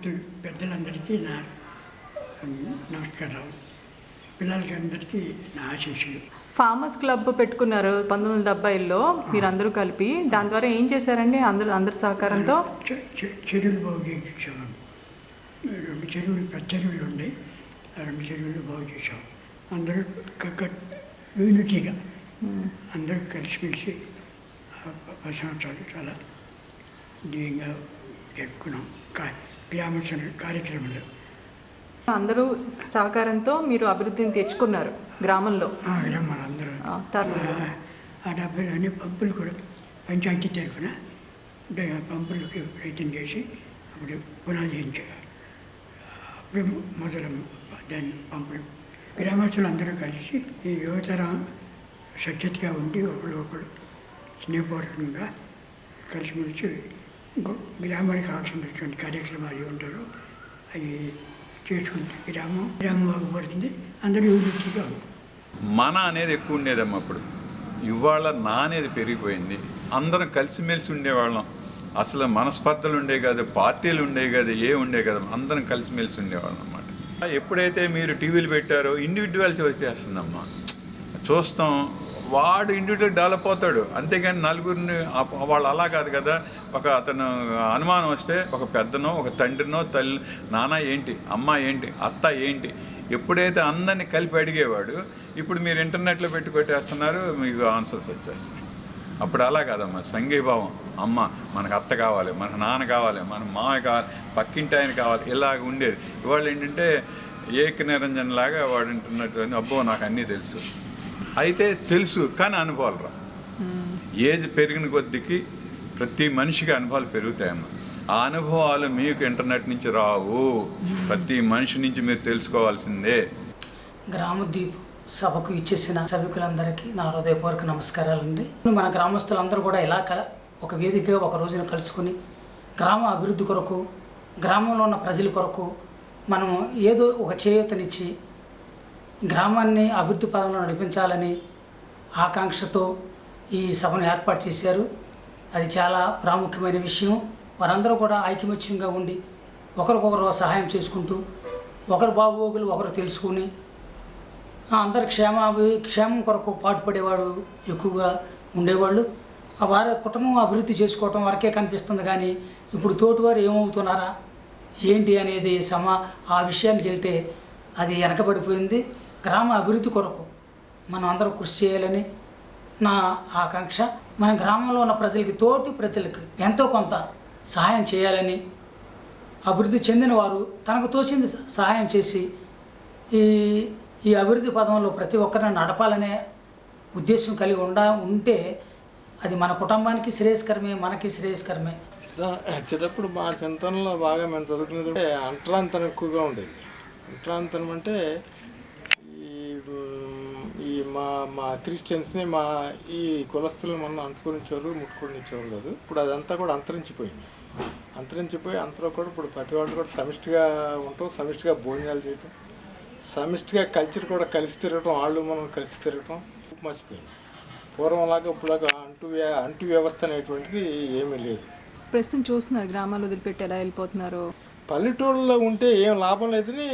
గ్రామస్తులు పెద్దలందరికీ నా నమస్కారం పిల్లలకి అందరికీ నా ఆశీస్సులు. ఫార్మర్స్ క్లబ్ పెట్టుకున్నారు పంతొమ్మిది వందల డెబ్బైలో మీరందరూ కలిపి. దాని ద్వారా ఏం చేశారండి అందరూ అందరి సహకారంతో? చెరువులు బాగు చేయించాము రెండు చెరువులు పెద్ద చెరువులు ఉన్నాయి రెండు చెరువులు బాగు చేసాం అందరూ యూనిటీగా. అందరూ కలిసిమెలిసి పది సంవత్సరాలు చాలా దీనిగా జరుపుకున్నాం. కా గ్రామోత్సవ కార్యక్రమాలు అందరూ సహకారంతో మీరు అభివృద్ధిని తెచ్చుకున్నారు గ్రామంలో. ఆ గ్రామాలు అందరూ. ఆ, ఆ డబ్బులన్నీ పంపులు కూడా పంచాయతీ తరఫున పంపులకి ప్రయత్నం చేసి అప్పుడు పునాది అప్పుడు మొదలు దాన్ని పంపులు. గ్రామస్తులు అందరూ కలిసి ఈ యువతరం సఖ్యతగా ఉండి ఒకరు ఒకరు స్నేహపూర్వకంగా కలిసిమెలిసి గ్రామానికి కావాల్సినటువంటి కార్యక్రమాలు ఉంటారు. అవి చేసుకుంటే గ్రామం గ్రామం బాగుపడుతుంది. అందరూ యూనిటీగా మన అనేది ఎక్కువ ఉండేదమ్మా అప్పుడు. ఇవాళ నా అనేది పెరిగిపోయింది. అందరం కలిసిమెలిసి ఉండేవాళ్ళం. అసలు మనస్పర్ధలు ఉండే కాదు పార్టీలు ఉండే కాదు ఏ ఉండే కదా అందరం కలిసిమెలిసి ఉండేవాళ్ళం అన్నమాట. ఎప్పుడైతే మీరు టీవీలు పెట్టారో ఇండివిజువాలిటీ వచ్చేస్తుందమ్మా. చూస్తాం వాడు ఇండివిజువల్ డెవలప్ అవుతాడు. అంతేగాని నలుగురిని వాళ్ళు అలా కాదు కదా. ఒక అతను అనుమానం వస్తే ఒక పెద్దనో ఒక తండ్రినో తల్లి నాన్న ఏంటి అమ్మ ఏంటి అత్త ఏంటి ఎప్పుడైతే అందరిని కలిపి అడిగేవాడు ఇప్పుడు మీరు ఇంటర్నెట్లో పెట్టి కొట్టేస్తున్నారు మీకు ఆన్సర్స్ వచ్చేస్తాయి. అప్పుడు అలా కాదమ్మా సంఘీభావం. అమ్మ మనకు అత్త కావాలి మనకు నాన్న కావాలి మన మామయ్య కావాలి పక్కింటి ఆయన కావాలి ఇలాగ ఉండేది. ఇవాళ ఏంటంటే ఏక నిరంజన్ లాగా వాడు అంటున్నట్టు అబ్బో నాకు అన్నీ తెలుసు. అయితే తెలుసు కానీ అనుభవాలు రా ఏజ్ పెరిగిన కొద్దికి ప్రతి మనిషికి అనుభవాలు పెరుగుతాయమ్మా. ఆ అనుభవాలు మీకు ఇంటర్నెట్ నుంచి రావు. ప్రతి మనిషి నుంచి మీరు తెలుసుకోవాల్సిందే. గ్రామదీప్ సభకు ఇచ్చేసిన సభికులందరికీ నా హృదయపూర్వక నమస్కారాలండి. మన గ్రామస్తులందరూ కూడా ఇలా కల ఒక వేదికగా ఒక రోజున కలుసుకుని గ్రామ అభివృద్ధి కొరకు గ్రామంలో ఉన్న ప్రజల కొరకు మనం ఏదో ఒక చేయూతనిచ్చి గ్రామాన్ని అభివృద్ధి పదంలో నడిపించాలని ఆకాంక్షతో ఈ సభను ఏర్పాటు చేశారు. అది చాలా ప్రాముఖ్యమైన విషయం. వారందరూ కూడా ఐకమత్యంగా ఉండి ఒకరికొకరు సహాయం చేసుకుంటూ ఒకరు బాగోగులు ఒకరు తెలుసుకుని అందరి క్షేమాభి క్షేమం కొరకు పాటుపడేవాడు ఎక్కువగా ఉండేవాళ్ళు. ఆ వారి కుటుంబం అభివృద్ధి చేసుకోవటం వరకే కనిపిస్తుంది కానీ ఇప్పుడు తోటివారు ఏమవుతున్నారా? ఏంటి అనేది సమా ఆ విషయానికి వెళ్తే అది వెనకబడిపోయింది. గ్రామ అభివృద్ధి కొరకు మనం అందరం కృషి చేయాలని నా ఆకాంక్ష. మన గ్రామంలో ఉన్న ప్రజలకి తోటి ప్రజలకు ఎంతో కొంత సహాయం చేయాలని అభివృద్ధి చెందిన వారు తనకు తోచింది సహాయం చేసి ఈ ఈ అభివృద్ధి పదంలో ప్రతి ఒక్కరిని నడపాలనే ఉద్దేశం కలిగి ఉండ ఉంటే అది మన కుటుంబానికి శ్రేయస్కరమే మనకి శ్రేయస్కరమే. చిన్నప్పుడు మా చింతనలో బాగా మేము చదువుకునేది అంటరాంతనం ఎక్కువగా ఉండేది. అంటరాంతనం అంటే మ్, మా క్రిస్టియన్స్ని మా ఈ కులస్తులు మనం అంటుకునిచ్చేవారు ముట్టుకునిచ్చేవారు కాదు. ఇప్పుడు అదంతా కూడా అంతరించిపోయింది. అంతరించిపోయి అంతలో కూడా ఇప్పుడు ప్రతి వాళ్ళు కూడా సమిష్టిగా ఉంటాం సమిష్టిగా భోజనాలు చేయటం సమిష్టిగా కల్చర్ కూడా కలిసి తిరగటం వాళ్ళు మనం కలిసి తిరగటం మర్చిపోయింది పూర్వంలాగా ఇప్పుడులాగా అంటు అంటు వ్యవస్థ అనేటువంటిది ఏమీ లేదు. ప్రస్తుతం చూస్తున్నారు గ్రామాలు వదిలిపెట్టి ఎలా వెళ్ళిపోతున్నారు? పల్లెటూళ్ళలో ఉంటే ఏం లాభం లేదని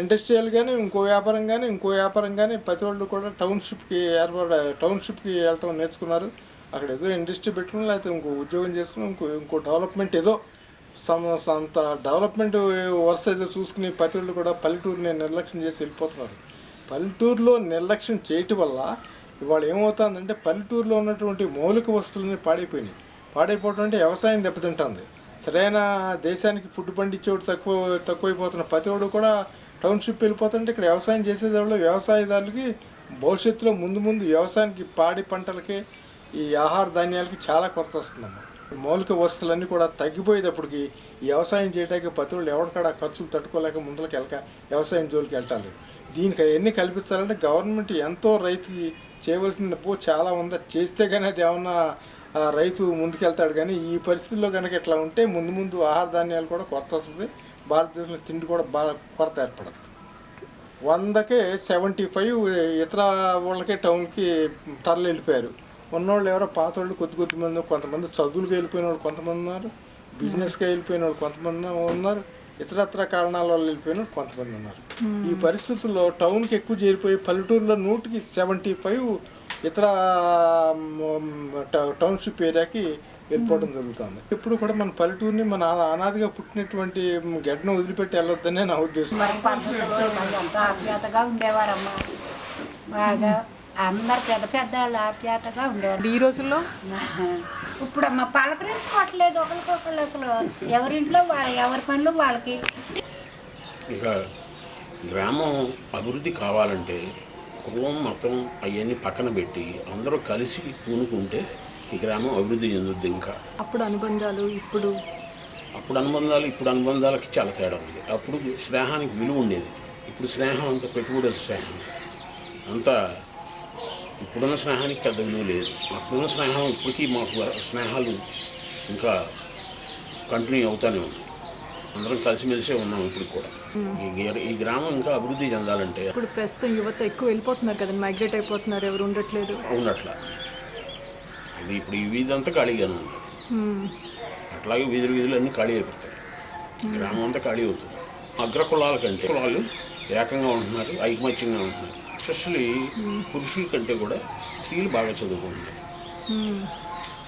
ఇండస్ట్రియల్ కానీ ఇంకో వ్యాపారం కానీ ఇంకో వ్యాపారం కానీ ప్రతి వాళ్ళు కూడా టౌన్షిప్కి ఏర్పడ టౌన్షిప్కి వెళ్ళటం నేర్చుకున్నారు. అక్కడ ఏదో ఇండస్ట్రీ పెట్టుకుని లేకపోతే ఇంకో ఉద్యోగం చేసుకుని ఇంకో ఇంకో డెవలప్మెంట్ ఏదో అంత డెవలప్మెంట్ వరుస ఏదో చూసుకుని ప్రతి వాళ్ళు కూడా పల్లెటూరుని నిర్లక్ష్యం చేసి వెళ్ళిపోతున్నారు. పల్లెటూరులో నిర్లక్ష్యం చేయటం వల్ల ఇవాళ ఏమవుతుందంటే పల్లెటూరులో ఉన్నటువంటి మౌలిక వస్తువులన్నీ పాడైపోయినాయి. పాడైపోవటం అంటే వ్యవసాయం దెబ్బతింటుంది. సరైన దేశానికి ఫుడ్ పండించేవాడు తక్కువ తక్కువైపోతున్న ప్రతివాడు కూడా టౌన్షిప్ వెళ్ళిపోతుంటే ఇక్కడ వ్యవసాయం చేసేదాళ్ళు వ్యవసాయదారులకి భవిష్యత్తులో ముందు ముందు వ్యవసాయానికి పాడి పంటలకి ఈ ఆహార ధాన్యాలకి చాలా కొరత వస్తుందమ్మా. మౌలిక వస్తువులన్నీ కూడా తగ్గిపోయేటప్పటికి వ్యవసాయం చేయడానికి పత్రులు ఎవరికాడ ఖర్చులు తట్టుకోలేక ముందులకు వెళ్ళక వ్యవసాయం జోలికి వెళ్ళటాలి దీనికి అవన్నీ కల్పించాలంటే గవర్నమెంట్ ఎంతో రైతుకి చేయవలసిన పో చాలా ఉందా? చేస్తే కానీ అది ఏమన్నా రైతు ముందుకెళ్తాడు కానీ ఈ పరిస్థితుల్లో కనుక ఇట్లా ఉంటే ముందు ముందు ఆహార ధాన్యాలు కూడా కొరత వస్తుంది. భారతదేశంలో తిండి కూడా బాగా కొరత ఏర్పడుతుంది వందకే సెవెంటీ ఫైవ్ ఇతర వాళ్ళకే టౌన్కి తరలి వెళ్ళిపోయారు ఉన్నోళ్ళు ఎవరో పాత వాళ్ళు కొద్ది కొద్ది మంది కొంతమంది చదువులకు వెళ్ళిపోయిన వాళ్ళు కొంతమంది ఉన్నారు బిజినెస్కి వెళ్ళిపోయిన వాళ్ళు కొంతమంది ఉన్నారు ఇతరత్ర కారణాల వల్ల వెళ్ళిపోయిన కొంతమంది ఉన్నారు. ఈ పరిస్థితుల్లో టౌన్కి ఎక్కువ చేరిపోయి పల్లెటూరులో నూటికి సెవెంటీ ఫైవ్ ఇతర టౌన్షిప్ ఏరియాకి వెళ్ళిపోవడం జరుగుతుంది. ఇప్పుడు కూడా మన పల్లెటూరుని మన అనాదిగా పుట్టినటువంటి గడ్డను వదిలిపెట్టి వెళ్ళొద్దనే నా ఉద్దేశం. ఉండేవారమ్మా. బాగా అందరు పెద్ద పెద్ద వాళ్ళు ఆప్యాయతగా ఉండేవారు. ఈ రోజుల్లో? ఇప్పుడు అమ్మ పలకరించుకోవట్లేదు ఒకరికొకళ్ళు అసలు. ఎవరింట్లో వాళ్ళ ఎవరి పనులు వాళ్ళకి. ఇక గ్రామం అభివృద్ధి కావాలంటే కులం మతం అవన్నీ పక్కన పెట్టి అందరూ కలిసి పూనుకుంటే ఈ గ్రామం అభివృద్ధి చెందుద్ది ఇంకా. అప్పుడు అనుబంధాలు ఇప్పుడు? అప్పుడు అనుబంధాలు ఇప్పుడు అనుబంధాలకి చాలా తేడా ఉంది. అప్పుడు స్నేహానికి విలువ ఉండేది. ఇప్పుడు స్నేహం అంత పెట్టుబడుల స్నేహం. అంతా ఇప్పుడున్న స్నేహానికి పెద్ద విలువ లేదు. అప్పుడున్న స్నేహం ఇప్పటికీ మాకు స్నేహాలు ఇంకా కంటిన్యూ అవుతూనే ఉంది. అందరం కలిసిమెలిసే ఉన్నాం ఇప్పుడు కూడా. ఈ గ్రామం ఇంకా అభివృద్ధి చెందాలంటే ఇప్పుడు ప్రస్తుతం యువత ఎక్కువ వెళ్ళిపోతున్నారు కదండి. మైగ్రేట్ అయిపోతున్నారు. ఎవరు ఉండట్లేదు. ఉన్నట్ల ఇది ఇప్పుడు ఈ వీధి అంతా ఖాళీగానే ఉంది. అట్లాగే వీధులు వీధులు అన్నీ ఖాళీ అయిపోతాయి. గ్రామం అంతా ఖాళీ అవుతుంది. అగ్ర కులాల కంటే కులాలు ఏకంగా ఉంటున్నారు ఐకమత్యంగా ఉంటున్నారు. ఎస్పెషల్లీ పురుషుల కంటే కూడా స్త్రీలు బాగా చదువుకుంటున్నారు.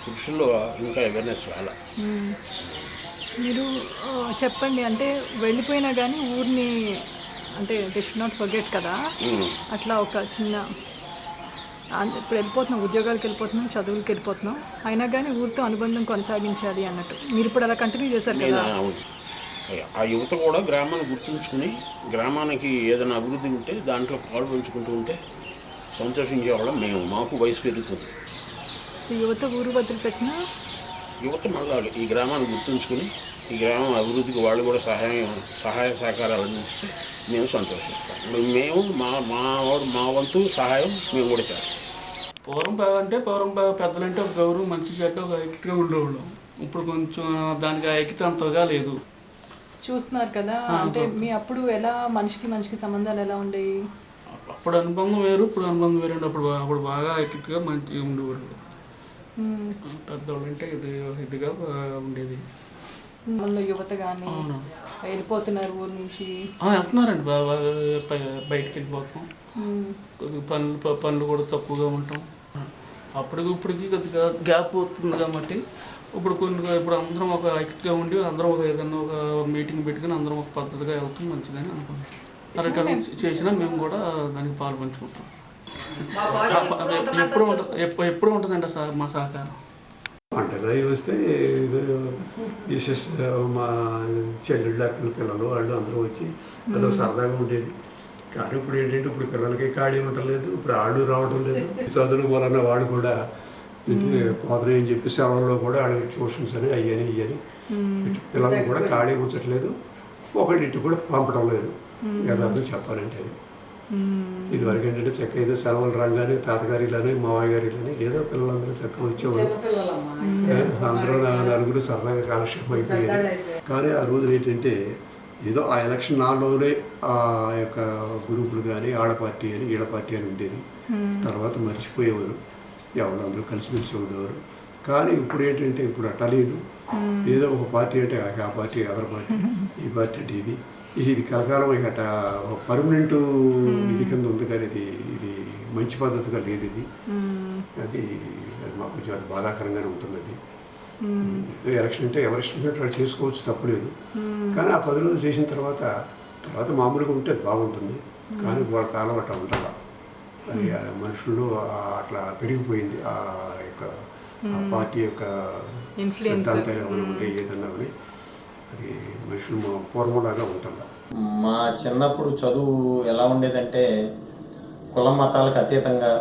పురుషుల్లో ఇంకా అవేర్నెస్ రాలా. మీరు చెప్పండి. అంటే వెళ్ళిపోయినా కానీ ఊరిని అంటే దే షుడ్ నాట్ ఫర్గెట్ కదా. అట్లా ఒక చిన్న ఇప్పుడు వెళ్ళిపోతున్నాం ఉద్యోగాలకు వెళ్ళిపోతున్నాం చదువులకు వెళ్ళిపోతున్నాం. అయినా కానీ ఊరితో అనుబంధం కొనసాగించాలి అన్నట్టు. మీరు ఇప్పుడు అలా కంటిన్యూ చేశారు కదా. ఆ యువత కూడా గ్రామాన్ని గుర్తుంచుకుని గ్రామానికి ఏదైనా అభివృద్ధి ఉంటే దాంట్లో పాలు పంచుకుంటూ ఉంటే సంతోషించేవాళ్ళం మేము. మాకు వయసు పెరుగుతుంది. సో యువత ఊరు వదిలిపెట్టినా యువత మళ్ళా ఈ గ్రామాన్ని గుర్తుంచుకుని ఈ గ్రామం అభివృద్ధికి వాళ్ళు కూడా సహాయం సహాయ సహకారాలు అందిస్తే మేము సంతోషిస్తాం. మేము మా మా వాడు మా వంతు సహాయం మేము కూడా చేస్తాం. పూర్వం అంటే పూర్వం పెద్దలంటే ఒక గౌరవం మంచి చెడ్డ ఒక ఐక్యతగా ఉండేవాళ్ళం. ఇప్పుడు కొంచెం దానికి ఐక్యత అంతగా లేదు. చూస్తున్నారు కదా అంటే మీ అప్పుడు ఎలా మనిషికి మనిషికి సంబంధాలు ఎలా ఉండేవి? అప్పుడు అనుబంధం వేరు ఇప్పుడు అనుబంధం వేరు అప్పుడు అప్పుడు బాగా ఐక్యతగా మంచిగా ఉండేవారు. పెద్దవాళ్ళు అంటే ఇది ఇదిగా బాగా ఉండేది. యువత కానీ వెళ్ళిపోతున్నారు ఊరు నుంచి. వెళ్తున్నారండి. బయటికి వెళ్ళిపోతాం. పనులు పనులు కూడా తక్కువగా ఉంటాం. అప్పటికి ఇప్పటికి కొద్దిగా గ్యాప్ వస్తుంది కాబట్టి ఇప్పుడు కొన్ని ఇప్పుడు అందరం ఒక ఐక్యతగా ఉండి అందరం ఒక ఏదైనా ఒక మీటింగ్ పెట్టుకుని అందరం ఒక పద్ధతిగా వెళ్తాం మంచిదని అనుకుంటాం కార్యక్రమం చేసినా మేము. కూడా దానికి పాలు పంచుకుంటాం. అదే ఎప్పుడు ఉంటుంది ఎప్పుడు ఎప్పుడు ఉంటుందండి సహ- మా సహకారం? పంటలు అవి వస్తే విశేష మా చెల్లెళ్ళు అక్కల పిల్లలు వాళ్ళు అందరూ వచ్చి అదో సరదాగా ఉండేది. కానీ ఇప్పుడు ఏంటంటే ఇప్పుడు పిల్లలకి ఖాళీ ఉండలేదు ఇప్పుడు ఆళ్ళు రావడం లేదు. చదువులు వలన వాళ్ళు కూడా పోతున్నాయి అని చెప్పి సెలవుల్లో కూడా ఆడ ట్యూషన్స్ అని అయ్యని ఇయ్యని పిల్లలు కూడా ఖాళీ ఉంచట్లేదు. ఒకళ్ళ ఇంటికి కూడా పంపడం లేదు. యథార్థం చెప్పాలంటే అది. ఇదివరకు ఏంటంటే చక్క ఏదో సెలవులు రాగానే తాతగారిలని మావయ్య గారిలని ఏదో పిల్లలందరూ చక్కగా వచ్చేవాళ్ళు ఏ, అందరూ నలుగురు సరదాగా కాలక్షేపం అయిపోయేది. కానీ ఆ రోజు ఏంటంటే ఏదో ఆ ఎలక్షన్ నాలోనే ఆ యొక్క గ్రూపులు కానీ ఆడ పార్టీ అని ఈడ పార్టీ అని ఉండేది. తర్వాత మర్చిపోయేవారు. ఎవరు అందరూ కలిసిమెలిసి ఉండేవారు. కానీ ఇప్పుడు ఏంటంటే ఇప్పుడు అట్ట లేదు. ఏదో ఒక పార్టీ అంటే ఆ ఆ పార్టీ అదర్ పార్టీ. ఈ పార్టీ అంటే ఇది. ఇది కలకాలం ఇక పర్మనెంట్ ఇది కింద ఉంది కానీ ఇది ఇది మంచి పద్ధతిగా లేదు ఇది. అది అది మాకు కొంచెం అది బాధాకరంగానే ఉంటుంది అది ఏదో ఎలక్షన్ అంటే ఎవరి ఇష్టం వచ్చినట్టు వాళ్ళు చేసుకోవచ్చు తప్పలేదు. కానీ ఆ పది రోజులు చేసిన తర్వాత తర్వాత మామూలుగా ఉంటే అది బాగుంటుంది. కానీ వాళ్ళ కాలం అట్లా ఉండాల. అది మనుషుల్లో అట్లా పెరిగిపోయింది. ఆ యొక్క ఆ పార్టీ యొక్క. సిద్ధాంతాలు ఏమైనా ఉంటే ఏదన్నా కానీ అది మనుషులు మా పూర్వంలాగా ఉంటుంది మా చిన్నప్పుడు చదువు ఎలా ఉండేదంటే కుల మతాలకు అతీతంగా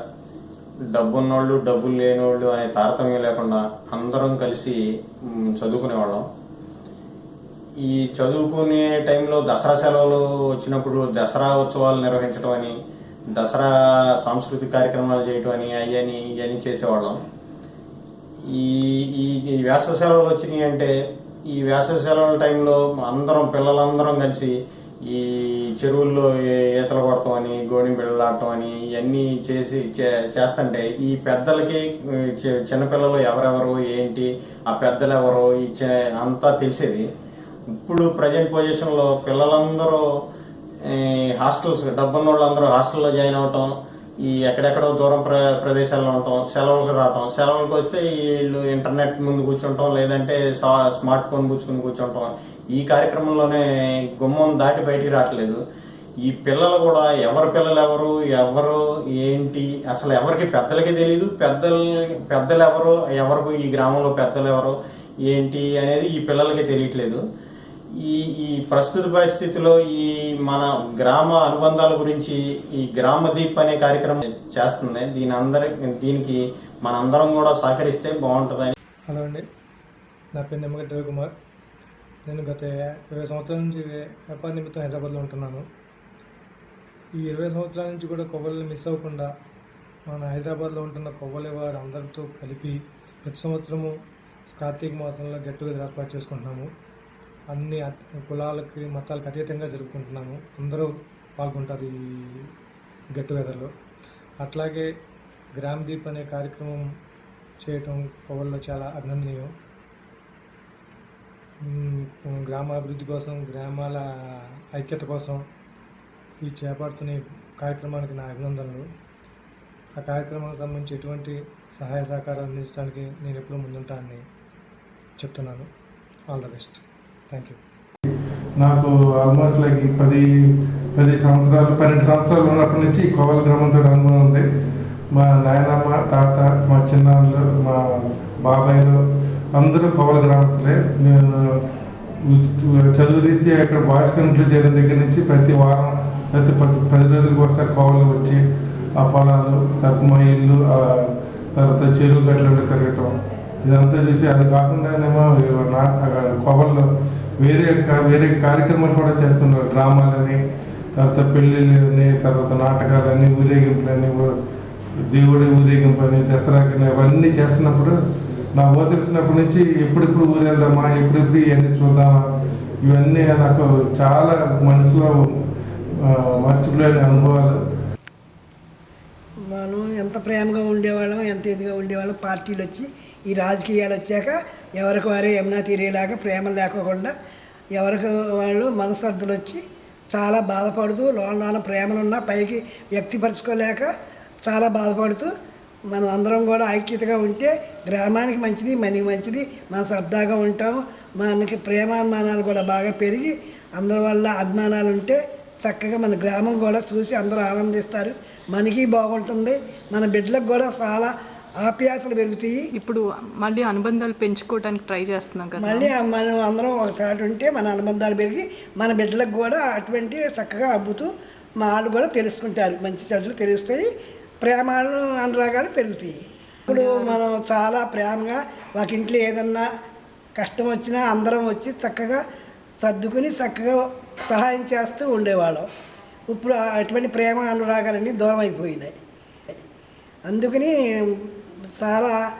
డబ్బున్నోళ్ళు డబ్బులు లేనివాళ్ళు అనే తారతమ్యం లేకుండా అందరం కలిసి చదువుకునేవాళ్ళం. ఈ చదువుకునే టైంలో దసరా సెలవులు వచ్చినప్పుడు దసరా ఉత్సవాలు నిర్వహించడం అని దసరా సాంస్కృతిక కార్యక్రమాలు చేయటం అని అయ్యని ఇవన్నీ చేసేవాళ్ళం. ఈ ఈ ఈ వేసవి సెలవులు వచ్చినాయి అంటే ఈ వేసవి సెలవుల టైంలో అందరం పిల్లలందరం కలిసి ఈ చెరువుల్లో ఈతలు కొడతాం అని గోణి బిళ్ళలు ఆడటం అని ఇవన్నీ చేసి చే- చేస్తుంటే ఈ పెద్దలకి చిన్నపిల్లలు ఎవరెవరు ఏంటి ఆ పెద్దలు ఎవరు అంతా తెలిసేది. ఇప్పుడు ప్రజెంట్ పొజిషన్లో పిల్లలందరూ హాస్టల్స్ డబ్బున్న వాళ్ళందరూ హాస్టల్లో జాయిన్ అవటం ఈ ఎక్కడెక్కడో దూరం ప్ర ప్రదేశాల్లో ఉండటం సెలవులకు రావటం. సెలవులకు వస్తే వీళ్ళు ఇంటర్నెట్ ముందు కూర్చుంటాం లేదంటే స్మార్ట్ ఫోన్ కూర్చుని కూర్చుంటాం. ఈ కార్యక్రమంలోనే గుమ్మం దాటి బయటికి రావట్లేదు. ఈ పిల్లలు కూడా ఎవరి పిల్లలు ఎవరు ఎవరు ఏంటి అసలు ఎవరికి పెద్దలకి తెలియదు పెద్దలు పెద్దలు ఎవరు ఎవరు ఈ గ్రామంలో పెద్దలు ఎవరు ఏంటి అనేది ఈ పిల్లలకి తెలియట్లేదు. ఈ ఈ ప్రస్తుత పరిస్థితిలో ఈ మన గ్రామ అనుబంధాల గురించి ఈ గ్రామ దీప్ అనే కార్యక్రమం చేస్తుంది. దీని అందరి దీనికి మనందరం కూడా సహకరిస్తే బాగుంటుందని. హలో అండి. నా పేరు నిమ్మగడ్డ రవికుమార్. నేను గత ఇరవై సంవత్సరాల నుంచి వ్యాపార నిమిత్తం హైదరాబాద్లో ఉంటున్నాను. ఈ ఇరవై సంవత్సరాల నుంచి కూడా కొవ్వలు మిస్ అవ్వకుండా మన హైదరాబాద్లో ఉంటున్న కొవ్వలి వారు అందరితో కలిపి ప్రతి సంవత్సరము కార్తీక మాసంలో గట్టుగా ఏర్పాటు చేసుకుంటున్నాము. అన్ని కులాలకి మతాలకు అతీతంగా జరుపుకుంటున్నాము. అందరూ పాల్గొంటారు ఈ గెట్ టుగెదర్లో. అట్లాగే గ్రామ్ దీప్ అనే కార్యక్రమం చేయటం కొవ్వల్లో చాలా అభినందనీయం. గ్రామాభివృద్ధి కోసం గ్రామాల ఐక్యత కోసం ఈ చేపడుతున్న ఈ కార్యక్రమానికి నా అభినందనలు. ఆ కార్యక్రమానికి సంబంధించి ఎటువంటి సహాయ సహకారం అందించడానికి నేను ఎప్పుడూ ముందుంటానని చెప్తున్నాను. All the best. Thank you నాకు ఆల్మోస్ట్ లైక్ ఈ పది పది సంవత్సరాలు పన్నెండు సంవత్సరాలు ఉన్నప్పటి నుంచి కోవల గ్రామంతో అనుభవం ఉంది. మా నాయనమ్మ తాత మా చిన్నాళ్ళు మా బాబాయ్లు అందరూ కోవల గ్రామస్తులే. నేను చదువు రీత్యా ఇక్కడ బాయ్స్ కంట్లో చేరిన దగ్గర నుంచి ప్రతి వారం ప్రతి పది పది రోజులకు ఒకసారి కోవలు వచ్చి ఆ పొలాలు తర్వాత మా ఇల్లు తర్వాత చెరువు గట్ల మీద తిరగటం ఇదంతా చూసి అది కాకుండానేమో నా కోవల్లో వేరే కా- వేరే కార్యక్రమాలు కూడా చేస్తున్నారు. డ్రామాలని తర్వాత పెళ్ళిళ్ళని తర్వాత నాటకాలని ఊరేగింపులని దేవుడి ఊరేగింపు అని దసరాకని అవన్నీ చేస్తున్నప్పుడు నా ఓ తెలిసినప్పటి నుంచి ఎప్పుడెప్పుడు ఊరేద్దామా ఎప్పుడెప్పుడు ఇవన్నీ చూద్దామా ఇవన్నీ నాకు చాలా మనసులో మర్చిపోలేని అనుభవాలు. మనం ఎంత ప్రేమగా ఉండేవాళ్ళం ఎంత ఇదిగా ఉండేవాళ్ళం పార్టీలు వచ్చి ఈ రాజకీయాలు వచ్చాక ఎవరికి వారే యమునా తీరేలాగా ప్రేమ లేకోకుండా ఎవరికి వాళ్ళు మనస్పర్ధలు వచ్చి చాలా బాధపడుతూ లోన ప్రేమలు ప్రేమలున్నా పైకి వ్యక్తిపరచుకోలేక చాలా బాధపడుతూ మనం అందరం కూడా ఐక్యతగా ఉంటే గ్రామానికి మంచిది మనకి మంచిది మన సరదాగా ఉంటాం మనకి ప్రేమాభిమానాలు కూడా బాగా పెరిగి అందరి వల్ల అభిమానాలు ఉంటే చక్కగా మన గ్రామం కూడా చూసి అందరూ ఆనందిస్తారు. మనకి బాగుంటుంది మన బిడ్డలకు కూడా చాలా ఆప్యాయతలు పెరుగుతాయి. ఇప్పుడు మళ్ళీ అనుబంధాలు పెంచుకోవడానికి ట్రై చేస్తున్నాం కదా. మళ్ళీ మనం అందరం ఒకసారి ఉంటే మన అనుబంధాలు పెరిగి మన బిడ్డలకు కూడా అటువంటి చక్కగా అబ్బుతూ మా వాళ్ళు కూడా తెలుసుకుంటారు. మంచి చెడ్డలు తెలుస్తాయి. ప్రేమాలు అనురాగాలు పెరుగుతాయి. ఇప్పుడు మనం చాలా ప్రేమగా మాకు ఇంట్లో ఏదన్నా కష్టం వచ్చినా అందరం వచ్చి చక్కగా సర్దుకుని చక్కగా సహాయం చేస్తూ ఉండేవాళ్ళం. ఇప్పుడు అటువంటి ప్రేమ అనురాగాలన్నీ దూరం అయిపోయినాయి అందుకని చాలా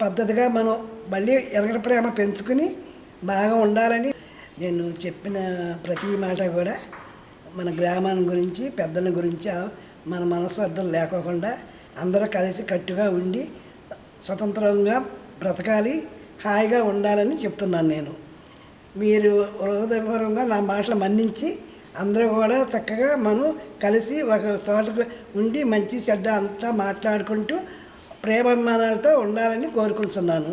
పద్ధతిగా మనం మళ్ళీ ఎరగడ ప్రేమ పెంచుకుని బాగా ఉండాలని నేను చెప్పిన ప్రతి మాట కూడా మన గ్రామాన్ని గురించి పెద్దల గురించి మన మనస్వార్థం లేకోకుండా అందరూ కలిసి కట్టుగా ఉండి స్వతంత్రంగా బ్రతకాలి హాయిగా ఉండాలని చెప్తున్నాను నేను. మీరు హృదయపూర్వకంగా నా మాటలు మన్నించి అందరూ కూడా చక్కగా మనం కలిసి ఒక చోటకు ఉండి మంచి చెడ్డ అంతా మాట్లాడుకుంటూ ప్రేమాభిమానాలతో ఉండాలని కోరుకుంటున్నాను.